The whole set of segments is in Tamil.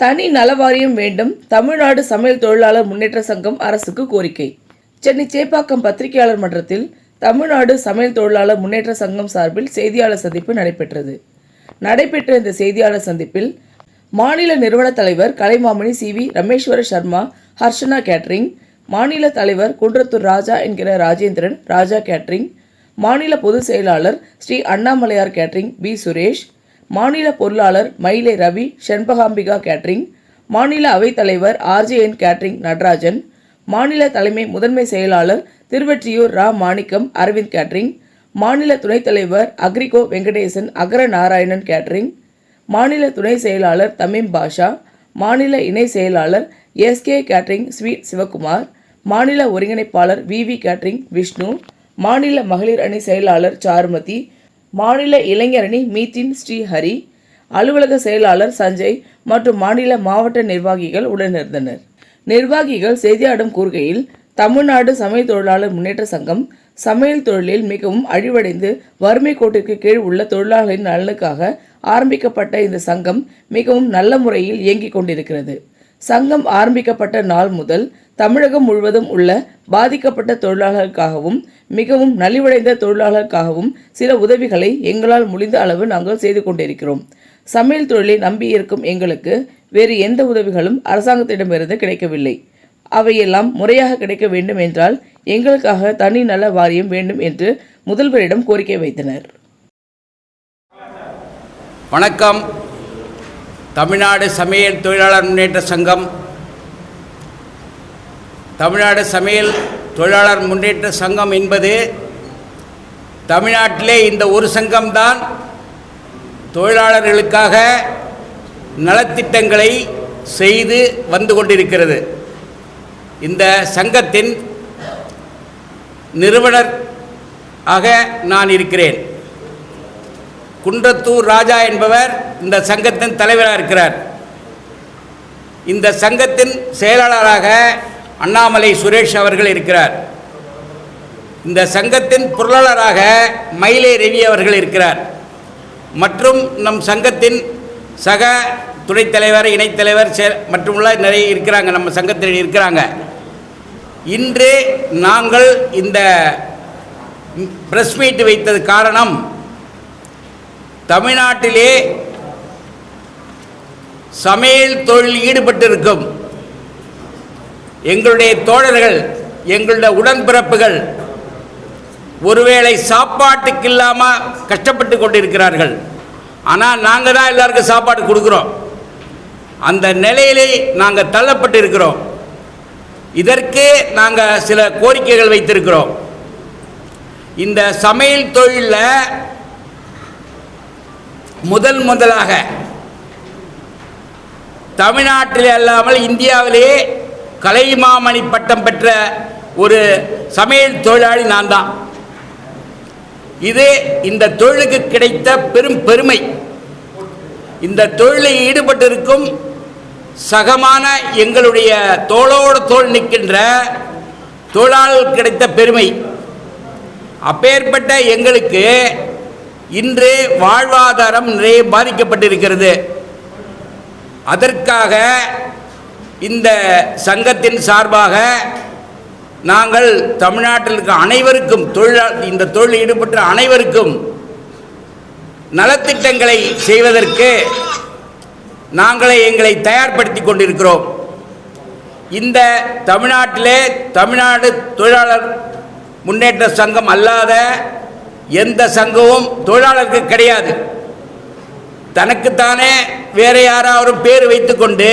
தனி நலவாரியம் வேண்டும். தமிழ்நாடு சமையல் தொழிலாளர் முன்னேற்ற சங்கம் அரசுக்கு கோரிக்கை. சென்னை சேப்பாக்கம் பத்திரிகையாளர் மன்றத்தில் தமிழ்நாடு சமையல் தொழிலாளர் முன்னேற்ற சங்கம் சார்பில் செய்தியாளர் சந்திப்பு நடைபெற்றது. நடைபெற்ற இந்த செய்தியாளர் சந்திப்பில் மாநில நிறுவன தலைவர் Kalaimamani C. V. Rameswara Sharma Harshana catering மாநில தலைவர் குன்றத்தூர் ராஜா என்கிற ராஜேந்திரன் ராஜா கேட்ரிங் மாநில பொதுச் செயலாளர் ஸ்ரீ அண்ணாமலையார் கேட்ரிங் பி. சுரேஷ் மாநில பொருளாளர் மயிலை ரவி செண்பகாம்பிகா கேட்ரிங் மாநில அவைத்தலைவர் ஆர்ஜேஎன் கேட்ரிங் நடராஜன் மாநில தலைமை முதன்மை செயலாளர் திருவெற்றியூர் ரா. மாணிக்கம் அரவிந்த் கேட்ரிங் மாநில துணைத் தலைவர் அக்ரிகோ வெங்கடேசன் அகர நாராயணன் கேட்ரிங் மாநில துணை செயலாளர் தமிம் பாஷா மாநில இணை செயலாளர் எஸ்கே கேட்ரிங் ஸ்வீட் சிவகுமார் மாநில ஒருங்கிணைப்பாளர் விவி கேட்ரிங் விஷ்ணு மாநில மகளிர் அணி செயலாளர் சாருமதி மாநில இளைஞரணி மீத்தின் ஸ்ரீஹரி அலுவலக செயலாளர் சஞ்சய் மற்றும் மாநில மாவட்ட நிர்வாகிகள் உடனிருந்தனர். நிர்வாகிகள் செய்தியாடும் கூறுகையில் தமிழ்நாடு சமையல் தொழிலாளர் முன்னேற்ற சங்கம் சமையல் தொழிலில் மிகவும் அழிவடைந்து வறுமை கோட்டிற்கு கீழ் உள்ள தொழிலாளர்களின் நலனுக்காக ஆரம்பிக்கப்பட்ட இந்த சங்கம் மிகவும் நல்ல முறையில் இயங்கிக் கொண்டிருக்கிறது. சங்கம் ஆரம்பிக்கப்பட்ட நாள் முதல் தமிழகம் முழுவதும் உள்ள பாதிக்கப்பட்ட தொழிலாளர்களுக்காகவும் மிகவும் நலிவடைந்த தொழிலாளர்களுக்காகவும் சில உதவிகளை எங்களால் முடிந்த அளவு நாங்கள் செய்து கொண்டிருக்கிறோம். சமையல் தொழிலை நம்பியிருக்கும் எங்களுக்கு வேறு எந்த உதவிகளும் அரசாங்கத்திடமிருந்து கிடைக்கவில்லை. அவையெல்லாம் முறையாக கிடைக்க வேண்டும் என்றால் எங்களுக்காக தனி நல வாரியம் வேண்டும் என்று முதல்வரிடம் கோரிக்கை வைத்தனர். வணக்கம். தமிழ்நாடு சமையல் தொழிலாளர் முன்னேற்ற சங்கம் தமிழ்நாடு சமையல் தொழிலாளர் முன்னேற்ற சங்கம் என்பது தமிழ்நாட்டிலே இந்த ஒரு சங்கம்தான் தொழிலாளர்களுக்காக நலத்திட்டங்களை செய்து வந்து கொண்டிருக்கிறது. இந்த சங்கத்தின் நிறுவனர் ஆக நான் இருக்கிறேன். குன்றத்தூர் ராஜா என்பவர் இந்த சங்கத்தின் தலைவராக இருக்கிறார். இந்த சங்கத்தின் செயலாளராக அண்ணாமலை சுரேஷ் அவர்கள் இருக்கிறார். இந்த சங்கத்தின் பொருளாளராக மயிலை ரவி அவர்கள் இருக்கிறார். மற்றும் நம் சங்கத்தின் சக துணைத் தலைவர் இணைத்தலைவர் மற்றுமுள்ள நிறைய இருக்கிறாங்க நம்ம சங்கத்தில் இருக்கிறாங்க. இன்று நாங்கள் இந்த ப்ரெஸ் மீட் வைத்தது காரணம் தமிழ்நாட்டிலே சமையல் தொழில் ஈடுபட்டிருக்கும். எங்களுடைய தோழர்கள் எங்களுடைய உடன்பிறப்புகள் ஒருவேளை சாப்பாட்டுக்கு இல்லாமல் கஷ்டப்பட்டு கொண்டிருக்கிறார்கள். ஆனால் நாங்கள் தான் எல்லாருக்கும் சாப்பாடு கொடுக்குறோம். அந்த நிலையிலே நாங்கள் தள்ளப்பட்டு இருக்கிறோம் இதற்கு நாங்கள் சில கோரிக்கைகள் வைத்திருக்கிறோம். இந்த சமையல் தொழிலில் முதல் முதலாக தமிழ்நாட்டில் அல்லாமல் இந்தியாவிலே கலைமாமணி பட்டம் பெற்ற ஒரு சமையல் தொழிலாளி நான் தான் இது இந்த தொழிலுக்கு கிடைத்த பெரும் பெருமை. இந்த தொழிலில் ஈடுபட்டிருக்கும் சகமான எங்களுடைய தோளோடு தோள் நிற்கின்ற தொழிலாளர்கள் கிடைத்த பெருமை. அப்பேற்பட்ட எங்களுக்கு இன்று வாழ்வாதாரம் நிறைய பாதிக்கப்பட்டிருக்கிறது. அதற்காக இந்த சங்கத்தின் சார்பாக நாங்கள் தமிழ்நாட்டில் இருக்க அனைவருக்கும் தொழிலா இந்த தொழில் ஈடுபட்ட அனைவருக்கும் நலத்திட்டங்களை செய்வதற்கு நாங்களே எங்களை தயார்படுத்தி கொண்டிருக்கிறோம். இந்த தமிழ்நாட்டிலே தமிழ்நாடு தொழிலாளர் முன்னேற்ற சங்கம் அல்லாத எந்த சங்கமும் தொழிலாளருக்கு கிடையாது. தனக்குத்தானே வேறு யாராவது பேர் வைத்துக்கொண்டு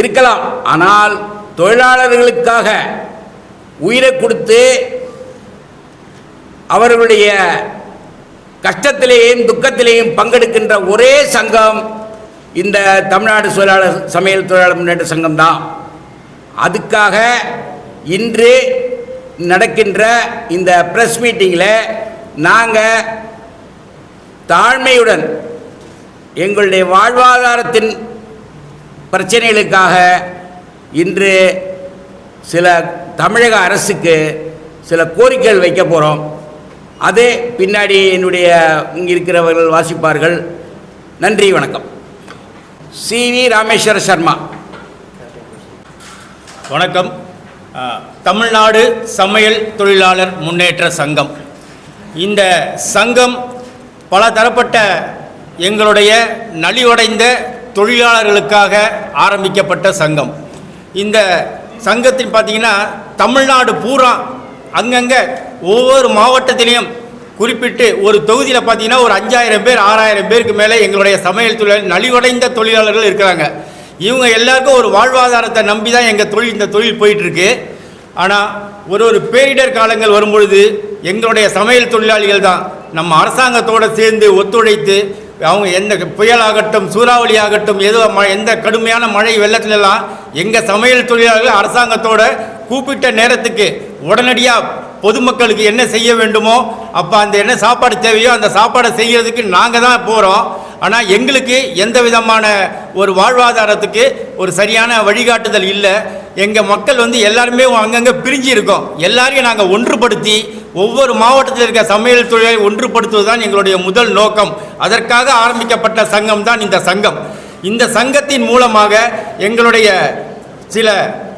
இருக்கலாம். ஆனால் தொழிலாளர்களுக்காக உயிரை கொடுத்து அவர்களுடைய கஷ்டத்திலேயும் துக்கத்திலேயும் பங்கெடுக்கின்ற ஒரே சங்கம் இந்த தமிழ்நாடு தொழிலாளர் சமையல் தொழிலாளர் முன்னேற்ற சங்கம் தான். அதுக்காக இன்று நடக்கின்ற இந்த ப்ரெஸ் மீட்டிங்கில் நாங்கள் தாழ்மையுடன் எங்களுடைய வாழ்வாதாரத்தின் பிரச்சனைகளுக்காக இன்று சில தமிழக அரசுக்கு சில கோரிக்கைகள் வைக்க போகிறோம் அது பின்னாடி என்னுடைய இங்கே இருக்கிறவர்கள் வாசிப்பார்கள். நன்றி வணக்கம். C V Rameshwara Sharma. வணக்கம். தமிழ்நாடு சமையல் தொழிலாளர் முன்னேற்ற சங்கம். இந்த சங்கம் பல தரப்பட்ட எங்களுடைய நலிவடைந்த தொழிலாளர்களுக்காக ஆரம்பிக்கப்பட்ட சங்கம். இந்த சங்கத்தின் பார்த்தீங்கன்னா தமிழ்நாடு பூரா அங்கங்கே ஒவ்வொரு மாவட்டத்திலையும் குறிப்பிட்டு ஒரு தொகுதியில் பார்த்தீங்கன்னா ஒரு அஞ்சாயிரம் பேர் ஆறாயிரம் பேருக்கு மேலே எங்களுடைய சமையல் தொழில் நலிவடைந்த தொழிலாளர்கள் இருக்கிறாங்க. இவங்க எல்லாருக்கும் ஒரு வாழ்வாதாரத்தை நம்பி தான் எங்கள் தொழில் இந்த தொழில் போயிட்டுருக்கு. ஆனால் ஒரு ஒரு பேரிடர் காலங்கள் வரும்பொழுது எங்களுடைய சமையல் தொழிலாளிகள் தான் நம்ம அரசாங்கத்தோடு சேர்ந்து ஒத்துழைத்து அவங்க எந்த புயலாகட்டும் சூறாவளி ஆகட்டும் ஏதோ ம எந்த கடுமையான மழை வெள்ளத்திலெல்லாம் எங்கள் சமையல் தொழிலாளர்கள் அரசாங்கத்தோட கூப்பிட்ட நேரத்துக்கு உடனடியாக பொதுமக்களுக்கு என்ன செய்ய வேண்டுமோ அப்போ அந்த என்ன சாப்பாடு தேவையோ அந்த சாப்பாடை செய்கிறதுக்கு நாங்கள் தான் போகிறோம் ஆனால் எங்களுக்கு எந்த விதமான ஒரு வாழ்வாதாரத்துக்கு ஒரு சரியான வழிகாட்டுதல் இல்லை. எங்கள் மக்கள் வந்து எல்லாருமே அங்கங்கே பிரிஞ்சு இருக்கோம் எல்லாரையும் நாங்கள் ஒன்றுபடுத்தி ஒவ்வொரு மாவட்டத்தில் இருக்க சமையல் தொழிலை ஒன்றுபடுத்துவதுதான் எங்களுடைய முதல் நோக்கம். அதற்காக ஆரம்பிக்கப்பட்ட சங்கம் தான் இந்த சங்கம். இந்த சங்கத்தின் மூலமாக எங்களுடைய சில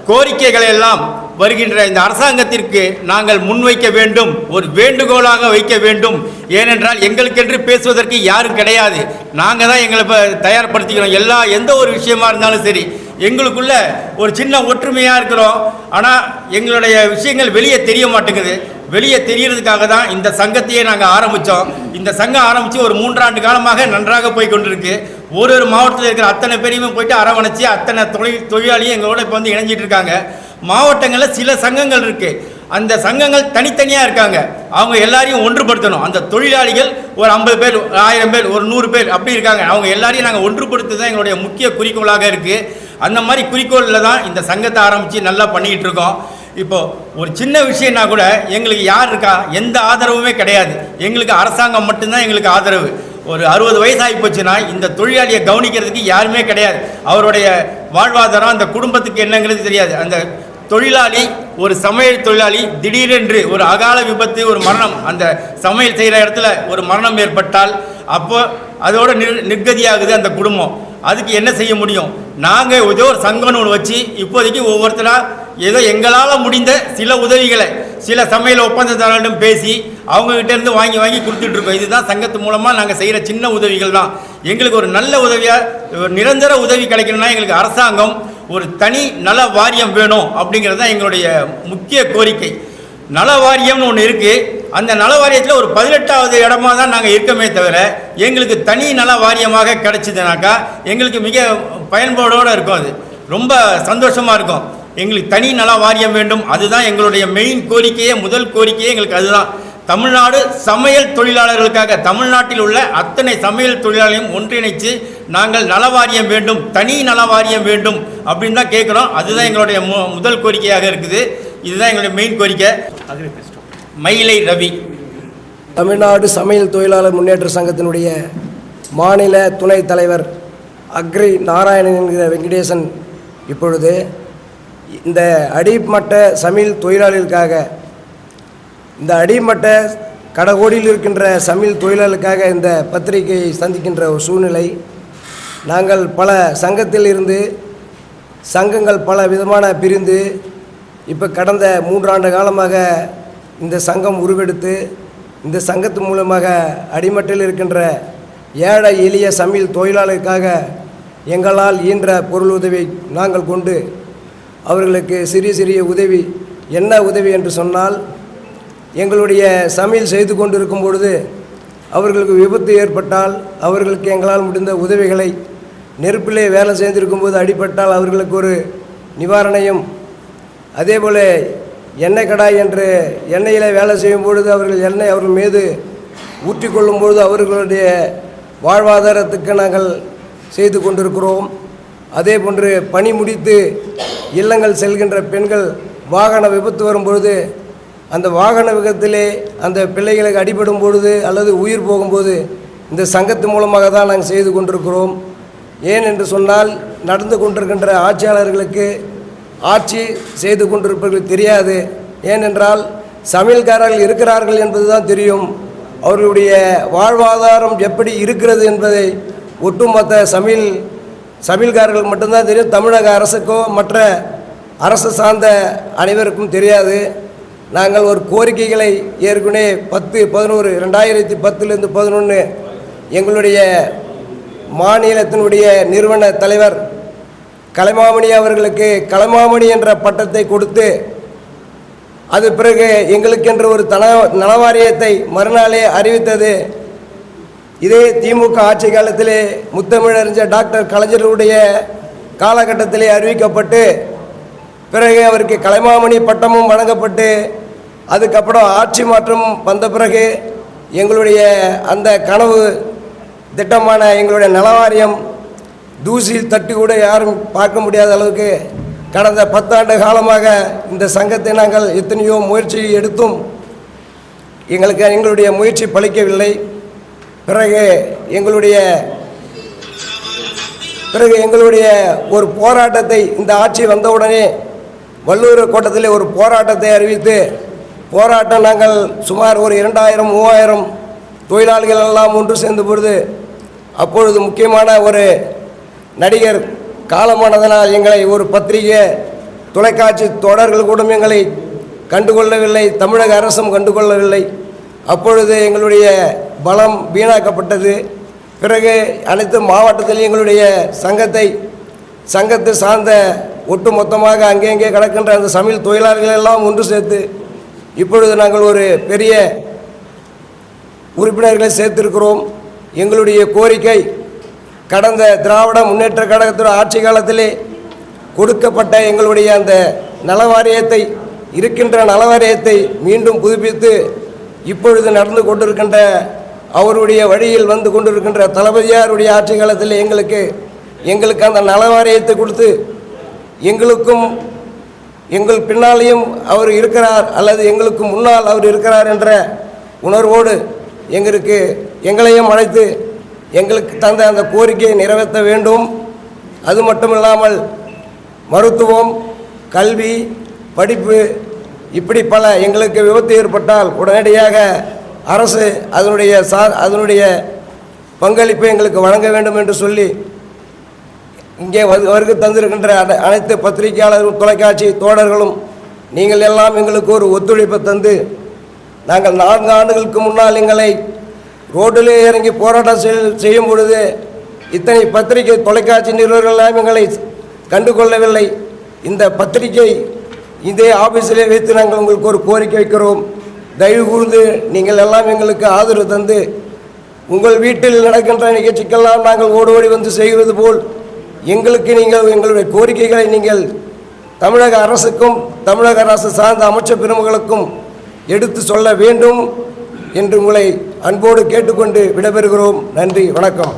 கோரிக்கைகளை எல்லாம் வருகின்ற இந்த அரசாங்கத்திற்கு நாங்கள் முன்வைக்க வேண்டும் ஒரு வேண்டுகோளாக வைக்க வேண்டும். ஏனென்றால் எங்களுக்கென்று பேசுவதற்கு யாரும் கிடையாது. நாங்கள் தான் எங்களை இப்போ தயார்படுத்திக்கிறோம். எல்லா எந்த ஒரு விஷயமா இருந்தாலும் சரி எங்களுக்குள்ள ஒரு சின்ன ஒற்றுமையாக இருக்கிறோம். ஆனால் எங்களுடைய விஷயங்கள் வெளியே தெரிய மாட்டேங்குது. வெளியே தெரியறதுக்காக தான் இந்த சங்கத்தையே நாங்கள் ஆரம்பித்தோம் இந்த சங்கம் ஆரம்பித்து ஒரு மூன்றாண்டு காலமாக நன்றாக போய் கொண்டிருக்கு. ஒரு ஒரு மாவட்டத்தில் இருக்கிற அத்தனை பேரையுமே போயிட்டு அரவணைச்சி அத்தனை தொழில் தொழிலாளியும் எங்களோட இப்போ வந்து இணைஞ்சிட்டு இருக்காங்க. மாவட்டங்களில் சில சங்கங்கள் இருக்குது அந்த சங்கங்கள் தனித்தனியாக இருக்காங்க. அவங்க எல்லாரையும் ஒன்றுபடுத்தணும். அந்த தொழிலாளிகள் ஒரு ஐம்பது பேர் ஆயிரம் பேர் ஒரு நூறு பேர் அப்படி இருக்காங்க. அவங்க எல்லாரையும் நாங்கள் ஒன்றுபடுத்து தான் எங்களுடைய முக்கிய குறிக்கோளாக இருக்குது அந்த மாதிரி குறிக்கோளில் தான் இந்த சங்கத்தை ஆரம்பித்து நல்லா பண்ணிக்கிட்டு இருக்கோம். இப்போது ஒரு சின்ன விஷயம்னா கூட எங்களுக்கு யார் இருக்கா? எந்த ஆதரவுமே கிடையாது. எங்களுக்கு அரசாங்கம் மட்டும்தான் எங்களுக்கு ஆதரவு. ஒரு அறுபது வயசாகி போச்சுன்னா இந்த தொழிலாளியை கவனிக்கிறதுக்கு யாருமே கிடையாது. அவருடைய வாழ்வாதாரம் அந்த குடும்பத்துக்கு என்னங்கிறது தெரியாது. அந்த தொழிலாளி ஒரு சமையல் தொழிலாளி திடீரென்று ஒரு அகால விபத்து ஒரு மரணம். அந்த சமையல் செய்கிற இடத்துல ஒரு மரணம் ஏற்பட்டால் அப்போ அதோட நிர் நிர்கதியாகுது அந்த குடும்பம். அதுக்கு என்ன செய்ய முடியும்? நாங்கள் ஏதோ ஒரு சங்கம்னு ஒன்று வச்சு இப்போதைக்கு ஒவ்வொருத்தராக ஏதோ எங்களால் முடிந்த சில உதவிகளை சில சமையல் ஒப்பந்ததாரர்களிடம் பேசி அவங்ககிட்ட இருந்து வாங்கி வாங்கி கொடுத்துட்டு இருக்கோம். இதுதான் சங்கத்து மூலமாக நாங்கள் செய்கிற சின்ன உதவிகள் தான். எங்களுக்கு ஒரு நல்ல உதவியாக ஒரு நிரந்தர உதவி கிடைக்கணும்னா எங்களுக்கு அரசாங்கம் ஒரு தனி நல வாரியம் வேணும் அப்படிங்கிறது தான் எங்களுடைய முக்கிய கோரிக்கை. நல வாரியம்னு ஒன்று இருக்குது அந்த நல வாரியத்தில் ஒரு பதினெட்டாவது இடமா தான் நாங்கள் இருக்கமே தவிர எங்களுக்கு தனி நல வாரியமாக கிடச்சிதுனாக்கா எங்களுக்கு மிக பயன்பாடோடு இருக்கும் அது. ரொம்ப சந்தோஷமாக இருக்கும். எங்களுக்கு தனி நல வாரியம் வேண்டும். அதுதான் எங்களுடைய மெயின் கோரிக்கையே முதல் கோரிக்கையே எங்களுக்கு அதுதான். தமிழ்நாடு சமையல் தொழிலாளர்களுக்காக தமிழ்நாட்டில் உள்ள அத்தனை சமையல் தொழிலாளர்களையும் ஒன்றிணைச்சு நாங்கள் நலவாரியம் வேண்டும் தனி நலவாரியம் வேண்டும் அப்படின்னு தான் கேட்குறோம். அதுதான் எங்களுடைய மு முதல் கோரிக்கையாக இருக்குது. இதுதான் எங்களுடைய மெயின் கோரிக்கை. மயிலை ரவி. தமிழ்நாடு சமையல் தொழிலாளர் முன்னேற்ற சங்கத்தினுடைய மாநில துணைத் தலைவர் அக்ரி நாராயணன் என்கிற வெங்கடேசன் இப்பொழுது இந்த அடிமட்ட சமையல் தொழிலாளர்களுக்காக இந்த அடிமட்ட கடகோடியில் இருக்கின்ற சமையல் தொழிலாளர்களுக்காக இந்த பத்திரிகையை சந்திக்கின்ற ஒரு சூழ்நிலை. நாங்கள் பல சங்கத்தில் இருந்து சங்கங்கள் பல விதமான பிரிந்து இப்போ கடந்த மூன்றாண்டு காலமாக இந்த சங்கம் உருவெடுத்து இந்த சங்கத்து மூலமாக அடிமட்டில் இருக்கின்ற ஏழை எளிய சமையல் தொழிலாளருக்காக எங்களால் இயன்ற பொருள் உதவி நாங்கள் கொண்டு அவர்களுக்கு சிறிய சிறிய உதவி. என்ன உதவி என்று சொன்னால் எங்களுடைய சமையல் செய்து கொண்டிருக்கும் பொழுது அவர்களுக்கு விபத்து ஏற்பட்டால் அவர்களுக்கு எங்களால் முடிந்த உதவிகளை நெருப்பிலே வேலை செய்திருக்கும் போது அடிபட்டால் அவர்களுக்கு ஒரு நிவாரணையும். அதேபோல் எண்ணெய் கடாய் என்று எண்ணெயில் வேலை செய்யும் பொழுது அவர்கள் எண்ணெய் அவர்கள் மீது ஊற்றிக்கொள்ளும் பொழுது அவர்களுடைய வாழ்வாதாரத்துக்கு நாங்கள் செய்து கொண்டிருக்கிறோம். அதே போன்று பணி முடித்து இல்லங்கள் செல்கின்ற பெண்கள் வாகன விபத்து வரும்பொழுது அந்த வாகன விபத்திலே அந்த பிள்ளைகளுக்கு அடிபடும் பொழுது அல்லது உயிர் போகும்போது இந்த சங்கத்து மூலமாக தான் நாங்கள் செய்து கொண்டிருக்கிறோம். ஏன் என்று சொன்னால் நடந்து கொண்டிருக்கின்ற ஆட்சியாளர்களுக்கு ஆட்சி செய்து கொண்டிருப்பவர்கள் தெரியாது. ஏனென்றால் சமையல்காரர்கள் இருக்கிறார்கள் என்பதுதான் தெரியும். அவர்களுடைய வாழ்வாதாரம் எப்படி இருக்கிறது என்பதை ஒட்டுமொத்த சமையல் சமையல்காரர்களுக்கு மட்டும்தான் தெரியும். தமிழக அரசுக்கோ மற்ற அரசு சார்ந்த அனைவருக்கும் தெரியாது. நாங்கள் ஒரு கோரிக்கைகளை ஏற்கனவே பத்து பதினோரு ரெண்டாயிரத்தி பத்துலேருந்து பதினொன்று எங்களுடைய மாநிலத்தினுடைய நிறுவன தலைவர் கலைமாமணி அவர்களுக்கு கலைமாமணி என்ற பட்டத்தை கொடுத்து அது பிறகு எங்களுக்கென்று ஒரு தன நலவாரியத்தை மறுநாளே அறிவித்தது. இதே திமுக ஆட்சி காலத்திலே முத்தமிழறிஞர் டாக்டர் கலைஞருடைய காலகட்டத்திலே அறிவிக்கப்பட்டு பிறகு அவருக்கு கலைமாமணி பட்டமும் வழங்கப்பட்டு அதுக்கப்புறம் ஆட்சி மாற்றம் வந்த பிறகு எங்களுடைய அந்த கனவு திட்டமான எங்களுடைய நலவாரியம் தூசியில் தட்டி கூட யாரும் பார்க்க முடியாத அளவுக்கு கடந்த பத்தாண்டு காலமாக இந்த சங்கத்தை நாங்கள் எத்தனையோ முயற்சி எடுத்தும் எங்களுக்கு எங்களுடைய முயற்சி பலிக்கவில்லை. பிறகு எங்களுடைய பிறகு எங்களுடைய ஒரு போராட்டத்தை இந்த ஆட்சி வந்தவுடனே வள்ளூர் கோட்டத்தில் ஒரு போராட்டத்தை அறிவித்து போராட்டம் நாங்கள் சுமார் ஒரு இரண்டாயிரம் மூவாயிரம் தொழிலாளிகள் எல்லாம் ஒன்று சேர்ந்த பொழுது அப்பொழுது முக்கியமான ஒரு நடிகர் காலமானதனால் எங்களை ஒரு பத்திரிகை தொலைக்காட்சி தொடர்கள் கூட எங்களை கண்டுகொள்ளவில்லை தமிழக அரசும் கண்டுகொள்ளவில்லை. அப்பொழுது எங்களுடைய பலம் வீணாக்கப்பட்டது. பிறகு அனைத்து மாவட்டத்திலும் எங்களுடைய சங்கத்தை சங்கத்தை சார்ந்த ஒட்டு மொத்தமாக அங்கங்கே கிடக்கின்ற அந்த சமையல் தொழிலாளர்கள் எல்லாம் ஒன்று சேர்த்து இப்பொழுது நாங்கள் ஒரு பெரிய உறுப்பினர்களை சேர்த்திருக்கிறோம். எங்களுடைய கோரிக்கை கடந்த திராவிட முன்னேற்ற கழகத்தோட ஆட்சி காலத்திலே கொடுக்கப்பட்ட எங்களுடைய அந்த நலவாரியத்தை இருக்கின்ற நலவாரியத்தை மீண்டும் புதுப்பித்து இப்பொழுது நடந்து கொண்டிருக்கின்ற அவருடைய வழியில் வந்து கொண்டிருக்கின்ற தளபதியாருடைய ஆட்சி காலத்தில் எங்களுக்கு எங்களுக்கு அந்த நலவாரியத்தை கொடுத்து எங்களுக்கும் எங்கள் பின்னாலேயும் அவர் இருக்கிறார் அல்லது எங்களுக்கு முன்னால் அவர் இருக்கிறார் என்ற உணர்வோடு எங்களுக்கு எங்களையும் அழைத்து எங்களுக்கு தந்த அந்த கோரிக்கையை நிறைவேற்ற வேண்டும். அது மட்டும் இல்லாமல் மருத்துவம் கல்வி படிப்பு இப்படி பல எங்களுக்கு விபத்து ஏற்பட்டால் உடனடியாக அரசு அதனுடைய சா அதனுடைய பங்களிப்பை எங்களுக்கு வழங்க வேண்டும் என்று சொல்லி இங்கே வந்து- வருகை தந்திருக்கின்ற அனை- அனைத்து பத்திரிகையாளரும் தொலைக்காட்சி தோழர்களும் நீங்கள் எல்லாம் எங்களுக்கு ஒரு ஒத்துழைப்பை தந்து நாங்கள் நான்கு ஆண்டுகளுக்கு முன்னால் எங்களை ரோட்டிலே இறங்கி போராட்டம் செய்- செய்யும் பொழுது இத்தனை பத்திரிகை தொலைக்காட்சி நிறுவனங்கள் எல்லாம் எங்களை கண்டுகொள்ளவில்லை. இந்த பத்திரிகை இதே ஆஃபீஸிலே வைத்து நாங்கள் உங்களுக்கு ஒரு கோரிக்கை வைக்கிறோம். தயவு கூர்ந்து நீங்கள் எல்லாம் எங்களுக்கு ஆதரவு தந்து உங்கள் வீட்டில் நடக்கின்ற நிகழ்ச்சிக்கெல்லாம் நாங்கள் ஓடி ஓடி வந்து செய்வது போல் எங்களுக்கு நீங்கள் எங்களுடைய கோரிக்கைகளை நீங்கள் தமிழக அரசுக்கும் தமிழக அரசு சார்ந்த அமைச்சர் பெருமகளுக்கும் எடுத்து சொல்ல வேண்டும் என்று உங்களை அன்போடு கேட்டுக்கொண்டு விடைபெறுகிறோம். நன்றி வணக்கம்.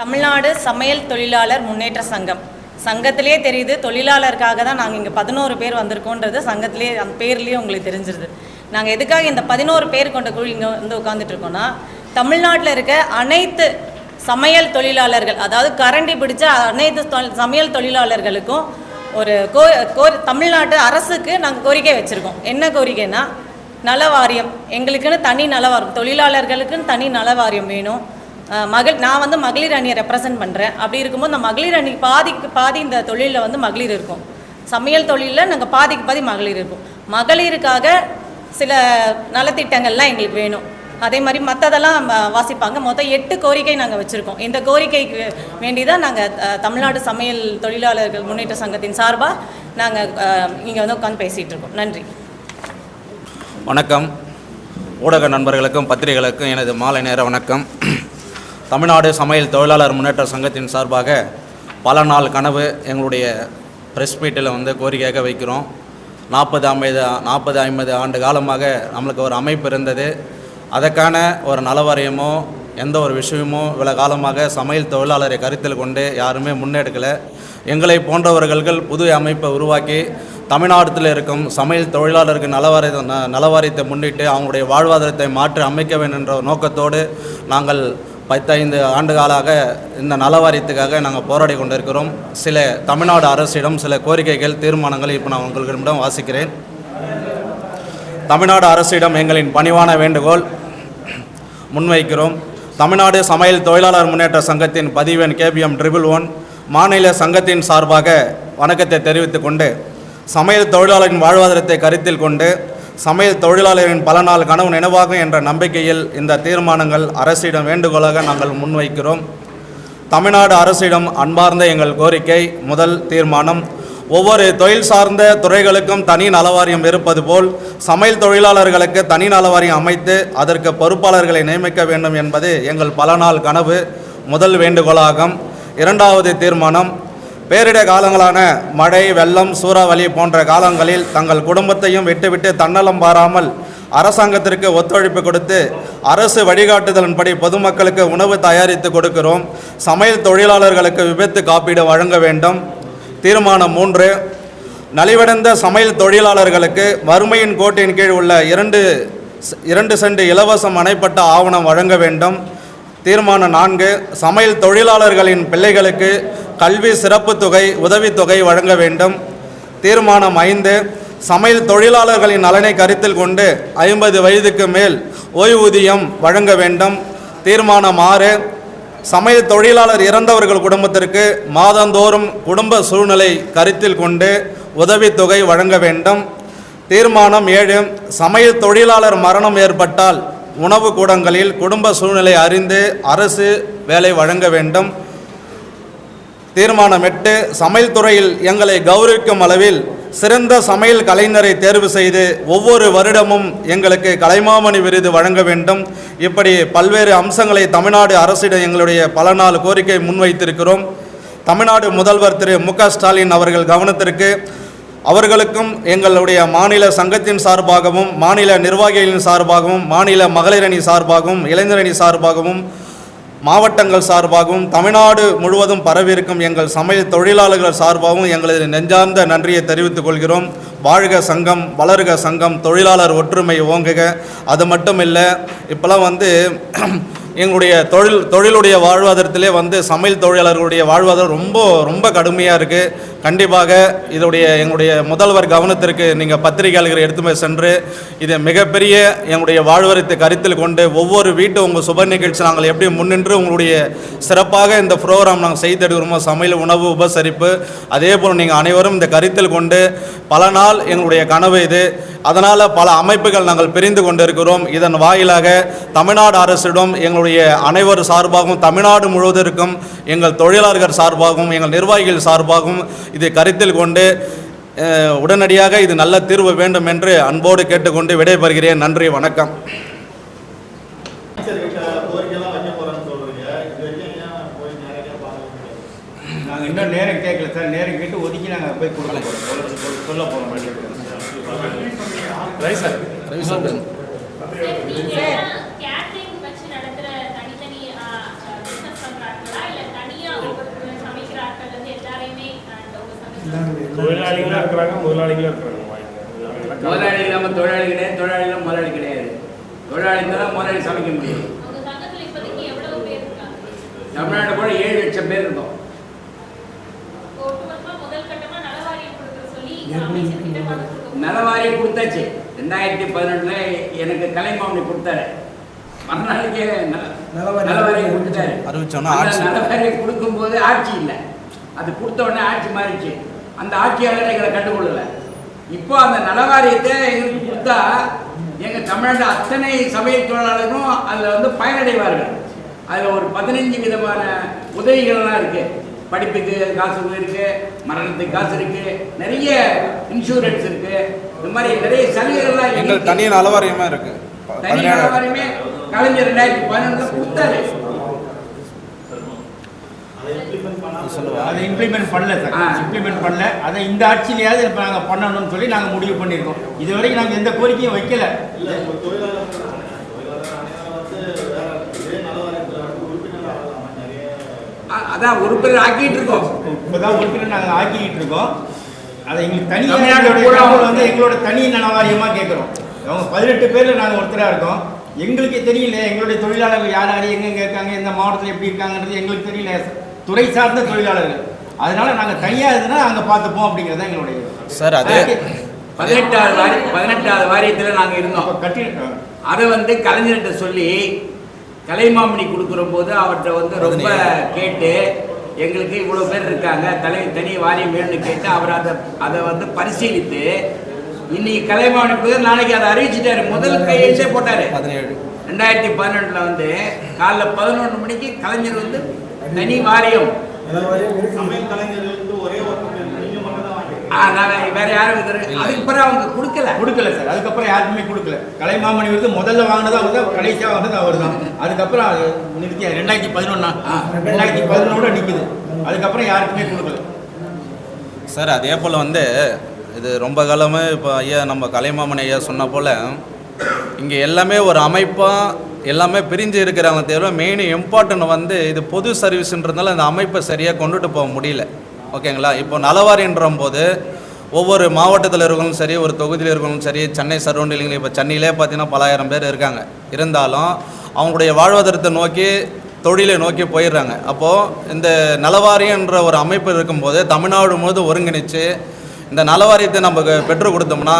தமிழ்நாடு சமையல் தொழிலாளர் முன்னேற்ற சங்கம். சங்கத்திலே தெரியுது தொழிலாளருக்காக தான் நாங்கள் இங்கே பதினோரு பேர் வந்திருக்கோன்றது. சங்கத்திலே அந்த பேர்லேயே உங்களுக்கு தெரிஞ்சிருது. நாங்கள் எதுக்காக இந்த பதினோரு பேர் கொண்ட குழு இங்கே வந்து உட்காந்துட்டு இருக்கோம்னா தமிழ்நாட்டில் இருக்க அனைத்து சமையல் தொழிலாளர்கள் அதாவது கரண்டி பிடிச்ச அனைத்து தொ- சமையல் தொழிலாளர்களுக்கும் ஒரு கோ கோ தமிழ்நாட்டு அரசுக்கு நாங்கள் கோரிக்கை வச்சுருக்கோம். என்ன கோரிக்கைன்னா நல வாரியம் எங்களுக்குன்னு தனி நல வாரியம் தொழிலாளர்களுக்குன்னு தனி நல வாரியம் வேணும் மகள் நான் வந்து மகளிர் அணியை ரெப்ரசன்ட் பண்ணுறேன் அப்படி இருக்கும்போது இந்த மகளிர் அணி பாதிக்கு பாதி இந்த தொழிலில் வந்து மகளிர் இருக்கும். சமையல் தொழிலில் நாங்கள் பாதிக்கு பாதி மகளிர் இருக்கும். மகளிருக்காக சில நலத்திட்டங்கள்லாம் எங்களுக்கு வேணும். அதே மாதிரி மற்றதெல்லாம் வாசிப்பாங்க. மொத்தம் எட்டு கோரிக்கை நாங்கள் வச்சுருக்கோம். இந்த கோரிக்கைக்கு வேண்டி தான் நாங்கள் தமிழ்நாடு சமையல் தொழிலாளர்கள் முன்னேற்ற சங்கத்தின் சார்பாக நாங்கள் இங்கே வந்து உட்காந்து பேசிகிட்டு இருக்கோம். நன்றி. வணக்கம். ஊடக நண்பர்களுக்கும் பத்திரிகைகளுக்கும் எனது மாலை நேர வணக்கம். தமிழ்நாடு சமையல் தொழிலாளர் முன்னேற்ற சங்கத்தின் சார்பாக பல நாள் கனவு எங்களுடைய ப்ரெஸ் மீட்டில் வந்து கோரிக்கையாக வைக்கிறோம். நாற்பது ஐம்பது நாற்பது ஐம்பது ஆண்டு காலமாக நம்மளுக்கு ஒரு அமைப்பு இருந்தது. அதற்கான ஒரு நலவாரியமோ எந்த ஒரு விஷயமோ இவ்வளோ காலமாக சமையல் தொழிலாளரை கருத்தில் கொண்டு யாருமே முன்னெடுக்கலை. எங்களை போன்றவர்கள் புது அமைப்பை உருவாக்கி தமிழ்நாட்டில் இருக்கும் சமையல் தொழிலாளருக்கு நலவாரிய நலவாரியத்தை முன்னிட்டு அவங்களுடைய வாழ்வாதாரத்தை மாற்றி அமைக்க வேண்டும் என்ற நோக்கத்தோடு நாங்கள் பத்தைந்து ஆண்டு காலாக இந்த நலவாரியத்துக்காக நாங்கள் போராடி கொண்டிருக்கிறோம். சில தமிழ்நாடு அரசிடம் சில கோரிக்கைகள் தீர்மானங்கள் இப்போ நான் உங்களிடம் வாசிக்கிறேன். தமிழ்நாடு அரசிடம் எங்களின் பணிவான வேண்டுகோள் முன்வைக்கிறோம். தமிழ்நாடு சமையல் தொழிலாளர் முன்னேற்ற சங்கத்தின் பதிவெண் கேபிஎம் ட்ரிபிள் ஒன் மாநில சங்கத்தின் சார்பாக வணக்கத்தை தெரிவித்துக் கொண்டு சமையல் தொழிலாளரின் வாழ்வாதாரத்தை கருத்தில் கொண்டு சமையல் தொழிலாளரின் பல நாள் கனவு நினைவாகும் என்ற நம்பிக்கையில் இந்த தீர்மானங்கள் அரசிடம் வேண்டுகோளாக நாங்கள் முன்வைக்கிறோம். தமிழ்நாடு அரசிடம் அன்பார்ந்த எங்கள் கோரிக்கை முதல் தீர்மானம் ஒவ்வொரு தொழில் சார்ந்த துறைகளுக்கும் தனி நலவாரியம் இருப்பது போல் சமையல் தொழிலாளர்களுக்கு தனி நலவாரியம் அமைத்து அதற்கு பொறுப்பாளர்களை நியமிக்க வேண்டும் என்பது எங்கள் பல நாள் கனவு முதல் வேண்டுகோளாகும். இரண்டாவது தீர்மானம் பேரிடர் காலங்களான மழை வெள்ளம் சூறாவளி போன்ற காலங்களில் தங்கள் குடும்பத்தையும் விட்டுவிட்டு தன்னலம் பாராமல் அரசாங்கத்திற்கு ஒத்துழைப்பு கொடுத்து அரசு வழிகாட்டுதலின்படி பொதுமக்களுக்கு உணவு தயாரித்து கொடுக்கிறோம். சமையல் தொழிலாளர்களுக்கு விபத்து காப்பீடு வழங்க வேண்டும். தீர்மானம் மூன்று. நலிவடைந்த சமையல் தொழிலாளர்களுக்கு வறுமையின் கோட்டின் கீழ் உள்ள இரண்டு இரண்டு சென்ட் இலவசம் அணைப்பட்ட ஆவணம் வழங்க வேண்டும். தீர்மானம் நான்கு. சமையல் தொழிலாளர்களின் பிள்ளைகளுக்கு கல்வி சிறப்பு தொகை உதவித்தொகை வழங்க வேண்டும். தீர்மானம் ஐந்து சமையல் தொழிலாளர்களின் நலனை கருத்தில் கொண்டு ஐம்பது வயதுக்கு மேல் ஓய்வூதியம் வழங்க வேண்டும். தீர்மானம் ஆறு சமையல் தொழிலாளர் இறந்தவர்கள் குடும்பத்திற்கு மாதந்தோறும் குடும்ப சூழ்நிலை கருத்தில் கொண்டு உதவித்தொகை வழங்க வேண்டும். தீர்மானம் ஏழு சமையல் தொழிலாளர் மரணம் ஏற்பட்டால் உணவு கூடங்களில் குடும்ப சூழ்நிலை அறிந்து அரசு வேலை வழங்க வேண்டும். தீர்மானமிட்டு சமையல் துறையில் எங்களை கௌரவிக்கும் அளவில் சிறந்த சமையல் கலைஞரை தேர்வு செய்து ஒவ்வொரு வருடமும் எங்களுக்கு கலைமாமணி விருது வழங்க வேண்டும். இப்படி பல்வேறு அம்சங்களை தமிழ்நாடு அரசிடம் எங்களுடைய பல நாள் கோரிக்கை முன்வைத்திருக்கிறோம். தமிழ்நாடு முதல்வர் திரு மு ஸ்டாலின் அவர்கள் கவனத்திற்கு அவர்களுக்கும் எங்களுடைய மாநில சங்கத்தின் சார்பாகவும் மாநில நிர்வாகிகளின் சார்பாகவும் மாநில மகளிரணி சார்பாகவும் இளைஞரணி சார்பாகவும் மாவட்டங்கள் சார்பாகவும் தமிழ்நாடு முழுவதும் பரவியிருக்கும் எங்கள் சமையல் தொழிலாளர்கள் சார்பாகவும் எங்களது நெஞ்சார்ந்த நன்றியை தெரிவித்துக் கொள்கிறோம். வாழ்க சங்கம் வளர்க சங்கம் தொழிலாளர் ஒற்றுமை ஓங்குக. அது மட்டும் இல்லை இப்போலாம் வந்து எங்களுடைய தொழில் தொழிலுடைய வாழ்வாதாரத்திலே வந்து சமையல் தொழிலாளர்களுடைய வாழ்வாதாரம் ரொம்ப ரொம்ப கடுமையாக இருக்குது கண்டிப்பாக இதோடைய எங்களுடைய முதல்வர் கவனத்திற்கு நீங்கள் பத்திரிகையாளர்கள் எடுத்து சென்று இதை மிகப்பெரிய எங்களுடைய வாழ்வரத்தை கருத்தில் கொண்டு ஒவ்வொரு வீட்டு உங்கள் சுப நிகழ்ச்சி நாங்கள் எப்படி முன்னின்று உங்களுடைய சிறப்பாக இந்த ப்ரோக்ராம் நாங்கள் செய்து எடுக்கிறோமோ சமையல் உணவு உபசரிப்பு அதே போல் நீங்கள் அனைவரும் இந்த கருத்தில் கொண்டு பல நாள் எங்களுடைய கனவு இது. அதனால் பல அமைப்புகள் நாங்கள் பிரிந்து கொண்டிருக்கிறோம். இதன் வாயிலாக தமிழ்நாடு அரசிடம் எங்களுடைய அனைவர் சார்பாகவும் தமிழ்நாடு முழுவதற்கும் எங்கள் தொழிலாளர்கள் சார்பாகவும் எங்கள் நிர்வாகிகள் சார்பாகவும் இதை கருத்தில் கொண்டு உடனடியாக இது நல்ல தீர்வு வேண்டும் என்று அன்போடு கேட்டுக்கொண்டு விடைபெறுகிறேன். நன்றி வணக்கம். நாங்கள் இன்னும் நேரம் கேட்கல சார். நேரம் கேட்டு ஒதுக்கி நாங்கள் போய் கொடுக்க போகிறோம் சொல்ல- சொல்ல போகிறோம் கேட்டரிங் தொழிலாளிகளும் இருக்கிறாங்க முதலாளிகளும் இருக்கிறாங்க. முதலாளி இல்லாமல் தொழிலாளி கிடையாது தொழிலாளி இல்லாமல் முதலாளி கிடையாது. தொழிலாளி தான் முதலாளி சமைக்க முடியும் உங்க சங்கத்துல இப்போதைக்கு எவ்வளவு பேர் இருக்காங்க தமிழ்நாடு கூட ஏழு லட்சம் பேர் இருந்தோம் ஒட்டுமொத்தமா முதல் கட்டமா நலவாரியம் கொடுத்தாச்சு. ரெண்டாயிரத்தி பதினெட்டுல எனக்கு கலைமாமணி கொடுத்தாரு. மறுநாளைக்கே நல- நலவாரியம் கொடுத்துட்டாரு. நலவாரியம் கொடுக்கும்போது ஆட்சி இல்லை. அது கொடுத்த உடனே ஆட்சி மாறிச்சு அந்த ஆட்சியாளர் எங்களை கண்டுகொள்ளல. இப்போ அந்த நலவாரியத்தை எங்களுக்கு கொடுத்தா எங்க தமிழ்நாட்டு அத்தனை சமய தொழிலாளர்களும் அதில் வந்து பயனடைவார்கள். அதில் ஒரு பதினஞ்சு விதமான உதவிகள்லாம் இருக்கு. படிப்புக்கு காசு இருக்கு மரணத்துக்கு காசு இருக்கு நிறைய இன்சூரன்ஸ் இருக்கு. இந்த மாதிரி நிறைய சலுகைகள்லாம் எங்கள் இருக்கு. தனி நலவாரியமாக இருக்குது தனி நலவாரியமே கலைஞர் ரெண்டாயிரத்தி பதினொன்றுல கொடுத்தாரு. அதை இம்ப்ளிமெண்ட் பண்ணல சார். இம்ப்ளிமெண்ட் பண்ணல. அதை இந்த ஆட்சியிலேயாவது இப்போ நாங்கள் பண்ணணும்னு சொல்லி நாங்கள் முடிவு பண்ணியிருக்கோம். இது வரைக்கும் நாங்கள் எந்த கோரிக்கையும் வைக்கல. அதான் உறுப்பினர் ஆக்கிட்டு இருக்கோம். இப்போதான் உறுப்பினர் நாங்கள் ஆக்கிக்கிட்டு இருக்கோம். அதை எங்களுக்கு தனி தமிழ்நாடு வந்து எங்களோட தனி நலவாரியமாக கேட்குறோம் அவங்க பதினெட்டு பேரில் நாங்கள் ஒருத்தராக இருக்கோம். எங்களுக்கு தெரியல எங்களுடைய தொழிலாளர்கள் யார் யார் எங்கெங்கே இருக்காங்க எந்த மாவட்டத்தில் எப்படி இருக்காங்கன்றது எங்களுக்கு தெரியல துறை சார்ந்த தொழிலாளர்கள். அதனால நாங்கள் தனியாக இருந்தால் அங்கே பார்த்துப்போம் அப்படிங்கிறது தான் எங்களுடைய சார் அது பதினெட்டாவது வாரி பதினெட்டாவது வாரியத்தில் நாங்கள் இருந்தோம். கட்டி அதை வந்து கலைஞர்கிட்ட சொல்லி கலைமாமணி கொடுக்குற போது அவர்கிட்ட வந்து ரொம்ப கேட்டு எங்களுக்கு இவ்வளோ பேர் இருக்காங்க தலை தனி வாரியம் வேணும்னு கேட்டு அவர் அதை அதை வந்து பரிசீலித்து இன்னைக்கு கலைமாமணி புயல் நாளைக்கு அதை அறிவிச்சிட்டாரு. முதல் கையெழுத்தே போட்டாரு. பதினேழு. ரெண்டாயிரத்தி பதினெட்டில் வந்து காலைல பதினொன்று மணிக்கு கலைஞர் வந்து தனி வாரியம். வேற யாரும் இது அதுக்கு பிறகு அவங்க கொடுக்கல. கொடுக்கல சார். அதுக்கப்புறம் யாருக்குமே கொடுக்கல. கலைமாமணி விருது முதல்ல வாங்கினது அவர் தான் கடைசியாக அவர் தான் அதுக்கப்புறம் அது நிறுத்தி ரெண்டாயிரத்தி பதினொன்னா? ரெண்டாயிரத்தி பதினொன்னோட நிற்குது அதுக்கப்புறம் யாருக்குமே கொடுக்கல. சார் அதே போல் வந்து இது ரொம்ப காலமாக இப்போ ஐயா நம்ம கலைமாமன் ஐயா சொன்ன போல் இங்கே எல்லாமே ஒரு அமைப்பாக எல்லாமே பிரிஞ்சு இருக்கிறவங்க தவிர மெயின் இம்பார்ட்டன்ட் வந்து இது பொது சர்வீஸ்ன்றதுனால அந்த அமைப்பை சரியாக கொண்டுட்டு போக முடியல. ஓகேங்களா? இப்போ நலவாரின்ற போது ஒவ்வொரு மாவட்டத்தில் இருக்கணும் சரி ஒரு தொகுதியில் இருக்கணும் சரி சென்னை சரௌண்டிங்கில் இப்போ சென்னையிலே பார்த்தீங்கன்னா பலாயிரம் பேர் இருக்காங்க. இருந்தாலும் அவங்களுடைய வாழ்வாதாரத்தை நோக்கி தொழிலை நோக்கி போயிடுறாங்க. அப்போது இந்த நலவாரியன்ற ஒரு அமைப்பு இருக்கும்போது தமிழ்நாடு முழுவதும் ஒருங்கிணைச்சு இந்த நலவாரியத்தை நம்ம பெற்றுக் கொடுத்தோம்னா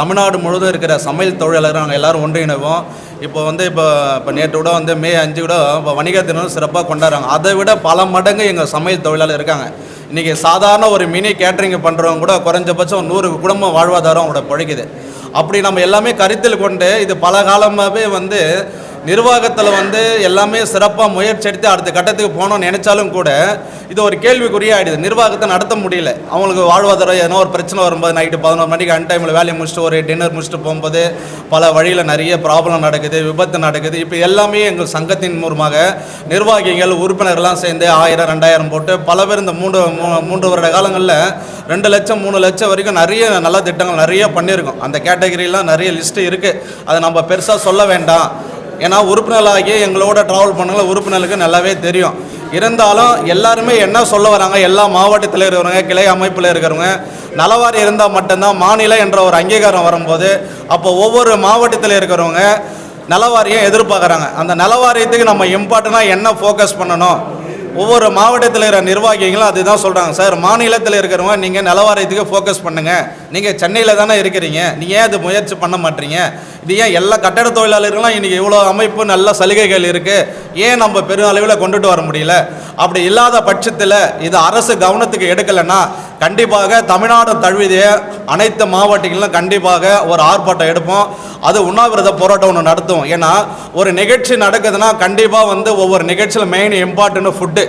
தமிழ்நாடு முழுவதும் இருக்கிற சமையல் தொழிலாளர்கள் நாங்கள் எல்லாரும் ஒன்றிணைவோம். இப்போ வந்து இப்போ இப்போ நேற்று கூட வந்து மே அஞ்சு கூட இப்போ வணிக தினம் சிறப்பாக கொண்டாடுறாங்க. அதை விட பல மடங்கு எங்கள் சமையல் தொழிலாளர் இருக்காங்க. இன்றைக்கி சாதாரண ஒரு மினி கேட்ரிங் பண்ணுறவங்க கூட குறைஞ்சபட்சம் நூறு குடும்பம் வாழ்வாதாரம் அவங்களோட பிழைக்குது. அப்படி நம்ம எல்லாமே கருத்தில் கொண்டு இது பல காலமாகவே வந்து நிர்வாகத்தில் வந்து எல்லாமே சிறப்பாக முயற்சி எடுத்து அடுத்த கட்டத்துக்கு போகணும்னு நினைச்சாலும் கூட இது ஒரு கேள்விக்குறிய ஆகிடுது நிர்வாகத்தை நடத்த முடியல. அவங்களுக்கு வாழ்வாதாரம் ஏதோ ஒரு பிரச்சனை வரும்போது நைட்டு பதினோரு மணிக்கு அன் டைமில் வேலையை முடிச்சுட்டு ஒரு டின்னர் முடிச்சுட்டு போகும்போது பல வழியில் நிறைய ப்ராப்ளம் நடக்குது விபத்து நடக்குது. இப்போ எல்லாமே எங்கள் சங்கத்தின் மூலமாக நிர்வாகிகள் உறுப்பினர்கள்லாம் சேர்ந்து ஆயிரம் ரெண்டாயிரம் போட்டு பல பேர் இந்த மூன்று மூ- மூன்று வருட காலங்களில் ரெண்டு லட்சம் மூணு லட்சம் வரைக்கும் நிறைய நல்ல திட்டங்கள் நிறைய பண்ணியிருக்கோம். அந்த கேட்டகரியெலாம் நிறைய லிஸ்ட்டு இருக்குது அதை நம்ம பெருசாக சொல்ல வேண்டாம். ஏன்னா உறுப்பினர்களாகி எங்களோட ட்ராவல் பண்ணவங்க உறுப்பினர்களுக்கு நல்லாவே தெரியும். இருந்தாலும் எல்லாருமே என்ன சொல்ல வராங்க எல்லா மாவட்டத்தில் இருக்கிறவங்க கிளை அமைப்பில் இருக்கிறவங்க நலவாரி இருந்தால் மட்டும்தான் மாநிலம் என்ற ஒரு அங்கீகாரம் வரும்போது அப்போ ஒவ்வொரு மாவட்டத்தில் இருக்கிறவங்க நலவாரியம் எதிர்பார்க்குறாங்க. அந்த நலவாரியத்துக்கு நம்ம இம்பார்ட்டனாக என்ன ஃபோக்கஸ் பண்ணணும்? ஒவ்வொரு மாவட்டத்தில் இருக்கிற நிர்வாகிகளும் அதுதான் சொல்கிறாங்க சார் மாநிலத்தில் இருக்கிறவங்க நீங்கள் நலவாரியத்துக்கு ஃபோக்கஸ் பண்ணுங்கள் நீங்கள் சென்னையில் தானே இருக்கிறீங்க? நீங்கள் ஏன் அது முயற்சி பண்ண மாட்டீங்க? இது ஏன் எல்லா கட்டட தொழிலாளர்களும் இன்றைக்கி இவ்வளோ அமைப்பு நல்ல சலுகைகள் இருக்குது ஏன் நம்ம பெரும் அளவில் கொண்டுட்டு வர முடியல? அப்படி இல்லாத பட்சத்தில் இது அரசு கவனத்துக்கு எடுக்கலைன்னா கண்டிப்பாக தமிழ்நாடு தழுவிய அனைத்து மாவட்டங்களிலும் கண்டிப்பாக ஒரு ஆர்ப்பாட்டம் எடுப்போம். அது உண்ணாவிரத போராட்டம் ஒன்று நடத்துவோம் ஏன்னா ஒரு நிகழ்ச்சி நடக்குதுன்னா கண்டிப்பாக வந்து ஒவ்வொரு நிகழ்ச்சியில் மெயின் இம்பார்ட்டன்ட் ஃபுட்டு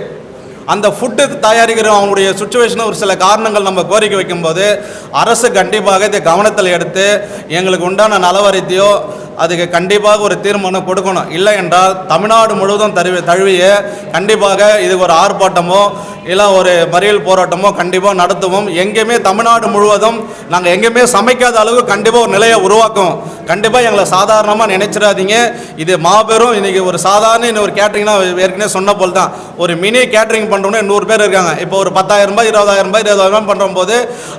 அந்த ஃபுட்டு தயாரிக்கிற அவங்களுடைய சுச்சுவேஷனை ஒரு சில காரணங்கள் நம்ம கோரிக்கை வைக்கும்போது அரசு கண்டிப்பாக இதை கவனத்தில் எடுத்து எங்களுக்கு உண்டான நலவரித்தையோ அதுக்கு கண்டிப்பாக ஒரு தீர்மானம் கொடுக்கணும். இல்லை என்றால் தமிழ்நாடு முழுவதும் தழுவி தழுவிய கண்டிப்பாக இதுக்கு ஒரு ஆர்ப்பாட்டமோ இல்லை ஒரு மறியல் போராட்டமோ கண்டிப்பாக நடத்துவோம். எங்கேயுமே தமிழ்நாடு முழுவதும் நாங்கள் எங்கேயுமே சமைக்காத அளவுக்கு கண்டிப்பாக ஒரு நிலையை உருவாக்கும். கண்டிப்பாக எங்களை சாதாரணமாக நினைச்சிடாதீங்க. இது மாபெரும் இன்றைக்கி ஒரு சாதாரண இன்னும் ஒரு கேட்ரிங்னா ஏற்கனவே சொன்ன போல் தான் ஒரு மினி கேட்ரிங் பண்ணுறோம்னு நூறு பேர் இருக்காங்க. இப்போ ஒரு பத்தாயிரம் ரூபாய் இருபதாயிரம் ரூபாய் இருபதாயிரம் பண்ணுற போது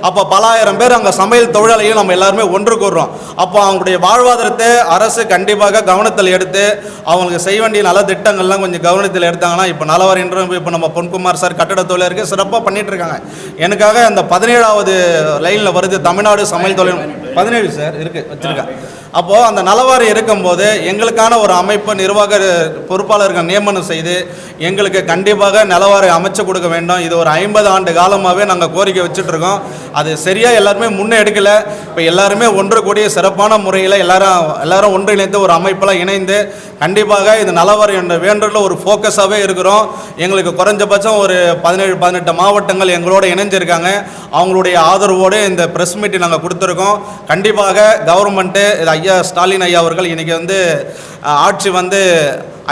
அப்போ பலாயிரம் பேர் அங்கே சமையல் தொழிலாளிகள் நம்ம எல்லாருமே ஒன்று கூடுறோம். அப்போ அவங்களுடைய வாழ்வாதாரத்தை அரசு கண்டிப்பாக கவனத்தில் எடுத்து அவங்களுக்கு செய்ய வேண்டிய நல திட்டங்கள்லாம் கொஞ்சம் கவனத்தில் எடுத்தாங்கன்னா இப்போ நலவரின்ற இப்போ நம்ம பொன்குமார் சார் கட்டட தொழிலருக்கு சிறப்பாக பண்ணிட்டு இருக்காங்க. எனக்காக அந்த பதினேழாவது லைனில் வருது தமிழ்நாடு சமையல் தொழில் பதினேழு சார் இருக்கு வச்சிருக்கேன். அப்போது அந்த நலவாரி இருக்கும்போது எங்களுக்கான ஒரு அமைப்பு நிர்வாக பொறுப்பாளர்கள் நியமனம் செய்து எங்களுக்கு கண்டிப்பாக நலவாரி அமைச்சு கொடுக்க வேண்டும். இது ஒரு ஐம்பது ஆண்டு காலமாகவே நாங்கள் கோரிக்கை வச்சுட்டு இருக்கோம். அது சரியாக எல்லாருமே முன்னே எடுக்கலை இப்போ எல்லாருமே ஒன்று கூடிய சிறப்பான முறையில் எல்லாரும் எல்லாரும் ஒன்றிணைந்து ஒரு அமைப்பெல்லாம் இணைந்து கண்டிப்பாக இது நலவாரி என்ற வேண்டுதலில் ஒரு ஃபோக்கஸாகவே இருக்கிறோம். எங்களுக்கு குறைஞ்சபட்சம் ஒரு பதினேழு பதினெட்டு மாவட்டங்கள் எங்களோட இணைஞ்சிருக்காங்க. அவங்களுடைய ஆதரவோடு இந்த ப்ரெஸ் மீட் நாங்கள் கொடுத்துருக்கோம். கண்டிப்பாக கவர்மெண்ட்டு இது ஐயா ஸ்டாலின் ஐயா அவர்கள் இன்றைக்கி வந்து ஆட்சி வந்து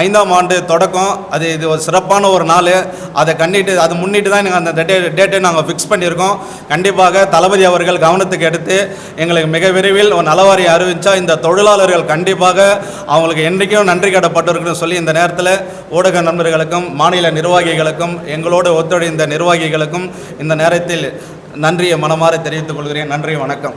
ஐந்தாம் ஆண்டு தொடக்கம். அது இது ஒரு சிறப்பான ஒரு நாள். அதை கண்டிட்டு அது முன்னிட்டு தான் நாங்கள் அந்த டேட்டை டேட்டை நாங்கள் ஃபிக்ஸ் பண்ணியிருக்கோம். கண்டிப்பாக தளபதி அவர்கள் கவனத்துக்கு எடுத்து எங்களுக்கு மிக விரைவில் ஒரு நலவாரி அறிவிச்சா இந்த தொழிலாளர்கள் கண்டிப்பாக அவங்களுக்கு என்றைக்கும் நன்றி கடப்பட்டிருக்குன்னு சொல்லி இந்த நேரத்தில் ஊடக நண்பர்களுக்கும் மாநில நிர்வாகிகளுக்கும் எங்களோடு ஒத்துழைந்த நிர்வாகிகளுக்கும் இந்த நேரத்தில் நன்றியை மனமாற தெரிவித்துக் கொள்கிறேன். நன்றி வணக்கம்.